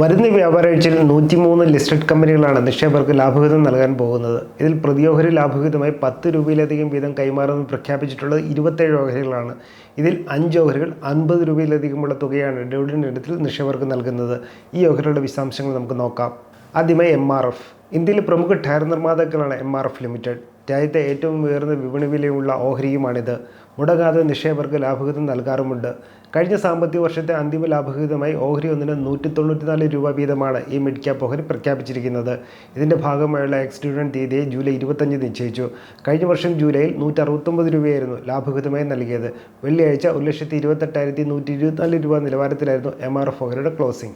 വരുന്ന വ്യാപാരാഴ്ചയിൽ നൂറ്റിമൂന്ന് ലിസ്റ്റഡ് കമ്പനികളാണ് നിക്ഷേപകർക്ക് ലാഭവിഹിതം നൽകാൻ പോകുന്നത്. ഇതിൽ പ്രതിയോഹരി ലാഭവിഹിതമായി പത്ത് രൂപയിലധികം വീതം കൈമാറുമെന്ന് പ്രഖ്യാപിച്ചിട്ടുള്ളത് ഇരുപത്തേഴ് ഓഹരികളാണ്. ഇതിൽ അഞ്ച് ഓഹരികൾ അൻപത് രൂപയിലധികമുള്ള തുകയാണ് ഡിവിഡൻഡ് ഇനത്തിൽ നിക്ഷേപകർക്ക് നൽകുന്നത്. ഈ ഓഹരികളുടെ വിശദാംശങ്ങൾ നമുക്ക് നോക്കാം. ആദ്യമായി എം ആർ എഫ് ഇന്ത്യയിലെ പ്രമുഖ ടയർ നിർമ്മാതാക്കളാണ് എം ആർ എഫ് ലിമിറ്റഡ് രാജ്യത്തെ ഏറ്റവും ഉയർന്ന വിപണി വിലയുള്ള ഓഹരിയുമാണിത്. മുടങ്ങാതെ നിക്ഷേപകർക്ക് ലാഭവിഹിതം നൽകാറുമുണ്ട്. കഴിഞ്ഞ സാമ്പത്തിക വർഷത്തെ അന്തിമ ലാഭവിഹിതമായി ഓഹരി ഒന്നിന് നൂറ്റി തൊണ്ണൂറ്റിനാല് രൂപ വീതമാണ് ഈ മിഡ് ക്യാപ്പ് ഓഹരി പ്രഖ്യാപിച്ചിരിക്കുന്നത്. ഇതിന്റെ ഭാഗമായുള്ള എക്സ് ഡിവിഡൻഡ് തീയതിയെ ജൂലൈ ഇരുപത്തഞ്ച് നിശ്ചയിച്ചു. കഴിഞ്ഞ വർഷം ജൂലൈയിൽ നൂറ്റി അറുപത്തൊമ്പത് രൂപയായിരുന്നു ലാഭവിഹിതമായി നൽകിയത്. വെള്ളിയാഴ്ച ഒരു ലക്ഷത്തി ഇരുപത്തെട്ടായിരത്തി നൂറ്റി ഇരുപത്തിനാല് രൂപ നിലവാരത്തിലായിരുന്നു എം ആർ എഫ് ഓഹരിയുടെ ക്ലോസിംഗ്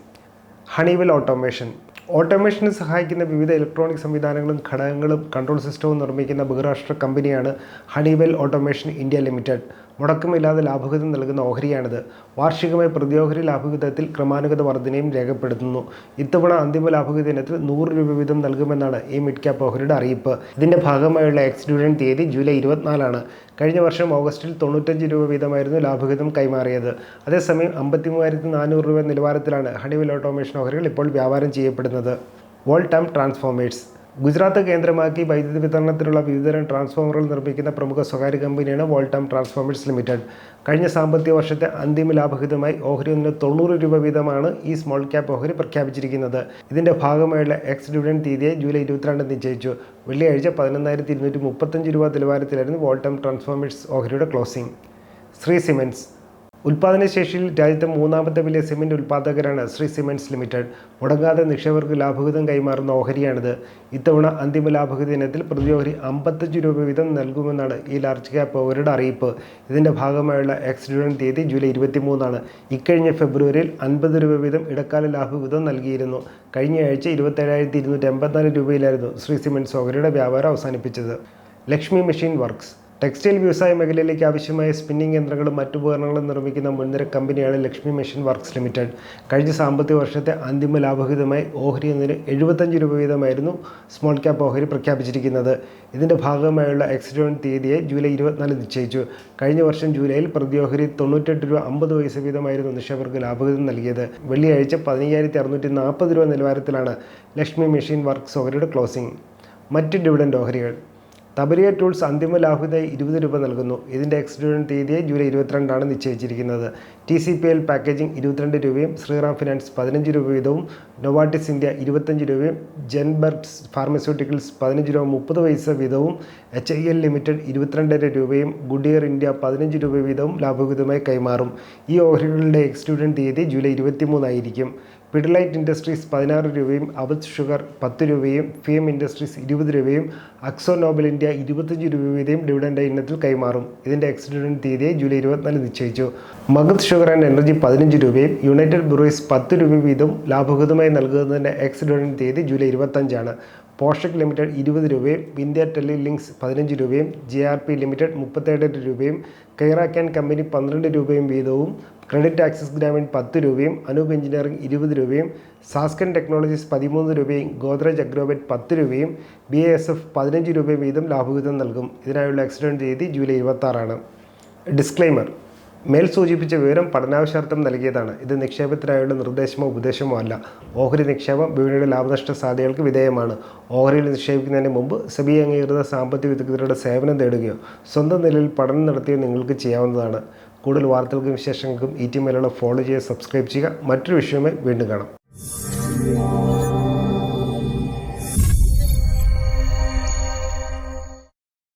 ഹണിവെൽ ഓട്ടോമേഷൻ ഓട്ടോമേഷന് സഹായിക്കുന്ന വിവിധ ഇലക്ട്രോണിക് സംവിധാനങ്ങളും ഘടകങ്ങളും കൺട്രോൾ സിസ്റ്റവും നിർമ്മിക്കുന്ന ബഹുരാഷ്ട്ര കമ്പനിയാണ് ഹണിവെൽ ഓട്ടോമേഷൻ ഇന്ത്യ ലിമിറ്റഡ്. മുടക്കമില്ലാതെ ലാഭവിഹിതം നൽകുന്ന ഓഹരിയാണിത്. വാർഷികമായി പ്രതിയോഹരി ലാഭവിഹിതത്തിൽ ക്രമാനുഗത വർധനയും രേഖപ്പെടുത്തുന്നു. ഇത്തവണ അന്തിമ ലാഭവിഹിത ഇനത്തിൽ നൂറ് രൂപ വീതം നൽകുമെന്നാണ് ഈ മിഡ് ക്യാപ് ഓഹരിയുടെ അറിയിപ്പ്. ഇതിന്റെ ഭാഗമായുള്ള എക്സ് ഡിവിഡൻഡ് തീയതി ജൂലൈ ഇരുപത്തിനാലാണ്. കഴിഞ്ഞ വർഷം ഓഗസ്റ്റിൽ തൊണ്ണൂറ്റഞ്ച് രൂപ വീതമായിരുന്നു ലാഭവിഹിതം കൈമാറിയത്. അതേസമയം അമ്പത്തി മൂവായിരത്തി നാനൂറ് രൂപ നിലവാരത്തിലാണ് ഹണിവിൽ ഓട്ടോമേഷൻ ഓഹരികൾ ഇപ്പോൾ വ്യാപാരം ചെയ്യപ്പെടുന്നത്. വോൾട്ടാം ട്രാൻസ്ഫോമേഴ്സ്. ഗുജറാത്ത് കേന്ദ്രമാക്കി വൈദ്യുതി വിതരണത്തിനുള്ള വിവിധതരം ട്രാൻസ്ഫോമറുകൾ നിർമ്മിക്കുന്ന പ്രമുഖ സ്വകാര്യ കമ്പനിയാണ് വോൾട്ടാം ട്രാൻസ്ഫോമേഴ്സ് ലിമിറ്റഡ് കഴിഞ്ഞ സാമ്പത്തിക വർഷത്തെ അന്തിമ ലാഭഹിതമായി ഓഹരി ഒന്നിന് തൊണ്ണൂറ് രൂപ വീതമാണ് ഈ സ്മോൾ ക്യാപ്പ് ഓഹരി പ്രഖ്യാപിച്ചിരിക്കുന്നത്. ഇതിന്റെ ഭാഗമായുള്ള എക്സ് ഡിവിഡൻ തീയതിയെ ജൂലൈ ഇരുപത്തിരണ്ട് നിശ്ചയിച്ചു. വെള്ളിയാഴ്ച പതിനൊന്നായിരത്തി ഇരുന്നൂറ്റി മുപ്പത്തഞ്ച് രൂപ നിലവാരത്തിലായിരുന്നു വോൾട്ടാം ട്രാൻസ്ഫോമേഴ്സ് ഓഹരിയുടെ ക്ലോസിംഗ് ശ്രീ സിമെന്റ്സ് ഉൽപ്പാദനശേഷിയിൽ രാജ്യത്തെ മൂന്നാമത്തെ വലിയ സിമന്റ് ഉൽപ്പാദകരാണ് ശ്രീ സിമെന്റ്സ് ലിമിറ്റഡ്. മുടങ്ങാതെ നിക്ഷേപകർക്ക് ലാഭവിഹിതം കൈമാറുന്ന ഓഹരിയാണിത്. ഇത്തവണ അന്തിമ ലാഭവിഹിത ഇനത്തിൽ പ്രതി ഓഹരി അമ്പത്തഞ്ച് രൂപ വീതം നൽകുമെന്നാണ് ഈ ലാർജ് ക്യാപ്പ് ഓഹരിയുടെ അറിയിപ്പ്. ഇതിന്റെ ഭാഗമായുള്ള എക്സിഡന്റ് തീയതി ജൂലൈ ഇരുപത്തി മൂന്നാണ് ഇക്കഴിഞ്ഞ ഫെബ്രുവരിയിൽ അൻപത് രൂപ വീതം ഇടക്കാല ലാഭവിഹിതം നൽകിയിരുന്നു. കഴിഞ്ഞ ആഴ്ച ഇരുപത്തേഴായിരത്തി ഇരുന്നൂറ്റി രൂപയിലായിരുന്നു ശ്രീ സിമെന്റ്സ് ഓഹരിയുടെ വ്യാപാരം അവസാനിപ്പിച്ചത്. ലക്ഷ്മി മെഷീൻ വർക്ക്സ് ടെക്സ്റ്റൈൽ വ്യവസായ മേഖലയിലേക്ക് ആവശ്യമായ സ്പിന്നിംഗ് യന്ത്രങ്ങളും മറ്റു ഉപകരണങ്ങളും നിർമ്മിക്കുന്ന മുൻനിര കമ്പനിയാണ് ലക്ഷ്മി മെഷീൻ വർക്ക്സ് ലിമിറ്റഡ്. കഴിഞ്ഞ സാമ്പത്തിക വർഷത്തെ അന്തിമ ലാഭഹിതമായി ഓഹരി എന്നതിന് എഴുപത്തഞ്ച് രൂപ വീതമായിരുന്നു സ്മോൾ ക്യാപ്പ് ഓഹരി പ്രഖ്യാപിച്ചിരിക്കുന്നത്. ഇതിന്റെ ഭാഗമായുള്ള എക്സിഡോൺ തീയതിയെ ജൂലൈ ഇരുപത്തിനാല് നിശ്ചയിച്ചു. കഴിഞ്ഞ വർഷം ജൂലൈയിൽ പ്രതി ഓഹരി തൊണ്ണൂറ്റെട്ട് രൂപ അമ്പത് പൈസ വീതമായിരുന്നു നിക്ഷേപകർക്ക് ലാഭഹിതം നൽകിയത്. വെള്ളിയാഴ്ച പതിനയ്യായിരത്തി അറുന്നൂറ്റി നാൽപ്പത് രൂപ നിലവാരത്തിലാണ് ലക്ഷ്മി മെഷീൻ വർക്ക്സ് ഓഹരിയുടെ ക്ലോസിംഗ്. മറ്റ് ഡിവിഡൻഡ് ഓഹരികൾ. തബരിയ ടൂൾസ് അന്തിമ ലാഭ്യതയായി ഇരുപത് രൂപ നൽകുന്നു. ഇതിന്റെ എക്സ്ഡിവിഡൻ തീയതിയെ ജൂലൈ ഇരുപത്തിരണ്ടാണ് നിശ്ചയിച്ചിരിക്കുന്നത്. T C P L packaging ഇരുപത്തിരണ്ട് രൂപയും ശ്രീറാം ഫിനാൻസ് പതിനഞ്ച് രൂപ വീതവും നൊവാട്ടിസ് ഇന്ത്യ ഇരുപത്തഞ്ച് രൂപയും ജെൻബർട്സ് ഫാർമസ്യൂട്ടിക്കൽസ് പതിനഞ്ച് രൂപ മുപ്പത് പൈസ വീതവും എച്ച് ഐ എൽ ലിമിറ്റഡ് ഇരുപത്തിരണ്ടര രൂപയും ഗുഡിയർ ഇന്ത്യ പതിനഞ്ച് രൂപ വീതവും ലാഭവിഹിതമായി കൈമാറും. ഈ ഓഹരികളുടെ എക്സ്ഡിവിഡൻ തീയതി ജൂലൈ ഇരുപത്തിമൂന്നായിരിക്കും. പിഡിലൈറ്റ് ഇൻഡസ്ട്രീസ് പതിനാറ് രൂപയും അവധ് ഷുഗർ പത്ത് രൂപയും ഫിയം ഇൻഡസ്ട്രീസ് ഇരുപത് രൂപയും അക്സോ നോബൽ ഇന്ത്യ ഇരുപത്തഞ്ച് രൂപ വീതയും ഡിവിഡന്റ് ഇനത്തിൽ കൈമാറും. ഇതിന്റെ എക്സിഡന്റ് തീയതിയെ ജൂലൈ ഇരുപത്തിനാല് നിശ്ചയിച്ചു. മഗത് ഷുഗർ ആൻഡ് എനർജി പതിനഞ്ച് രൂപയും യുണൈറ്റഡ് ബ്രൂയിസ് പത്ത് രൂപ വീതവും ലാഭവിഹിതമായി നൽകുന്നതിന്റെ എക്സിഡന്റ് തീയതി ജൂലൈ ഇരുപത്തഞ്ചാണ്. പോഷക് ലിമിറ്റഡ് ഇരുപത് രൂപയും വിന്ധ്യ ടെലി ലിങ്ക്സ് പതിനഞ്ച് രൂപയും ജെ ആർ പി ലിമിറ്റഡ് മുപ്പത്തേഴ് രൂപയും കെയറാക്കാൻ കമ്പനി പന്ത്രണ്ട് രൂപയും വീതവും ക്രെഡിറ്റ് ആക്സിസ് ഗ്രാമീൺ പത്ത് രൂപയും അനൂപ് എഞ്ചിനീയറിംഗ് ഇരുപത് രൂപയും സാസ്കൻ ടെക്നോളജീസ് പതിമൂന്ന് രൂപയും ഗോദ്രേജ് അഗ്രോബെറ്റ് പത്ത് രൂപയും ബി എ എസ് എഫ് പതിനഞ്ച് രൂപയും വീതം ലാഭവിഹിതം നൽകും. ഇതിനായുള്ള ആക്സിഡന്റ് തീയതി ജൂലൈ ഇരുപത്താറാണ്. ഡിസ്ക്ലൈമർ മേൽ സൂചിപ്പിച്ച വിവരം പഠനാവശ്യാർത്ഥം നൽകിയതാണ്. ഇത് നിക്ഷേപത്തിനായുള്ള നിർദ്ദേശമോ ഉപദേശമോ അല്ല. ഓഹരി നിക്ഷേപം വിപണിയുടെ ലാഭനഷ്ട സാധ്യതകൾക്ക് വിധേയമാണ്. ഓഹരിയിൽ നിക്ഷേപിക്കുന്നതിന് മുമ്പ് സെബി അംഗീകൃത സാമ്പത്തിക വിദഗ്ധരുടെ സേവനം തേടുകയോ സ്വന്തം നിലയിൽ പഠനം നടത്തിയോ നിങ്ങൾക്ക് ചെയ്യാവുന്നതാണ്. കൂടുതൽ വാർത്തകൾക്കും വിശേഷങ്ങൾക്കും ഈ ടി മലയാളം ഫോളോ ചെയ്യുക സബ്സ്ക്രൈബ് ചെയ്യുക. മറ്റൊരു വിഷയവുമായി വീണ്ടും കാണാം.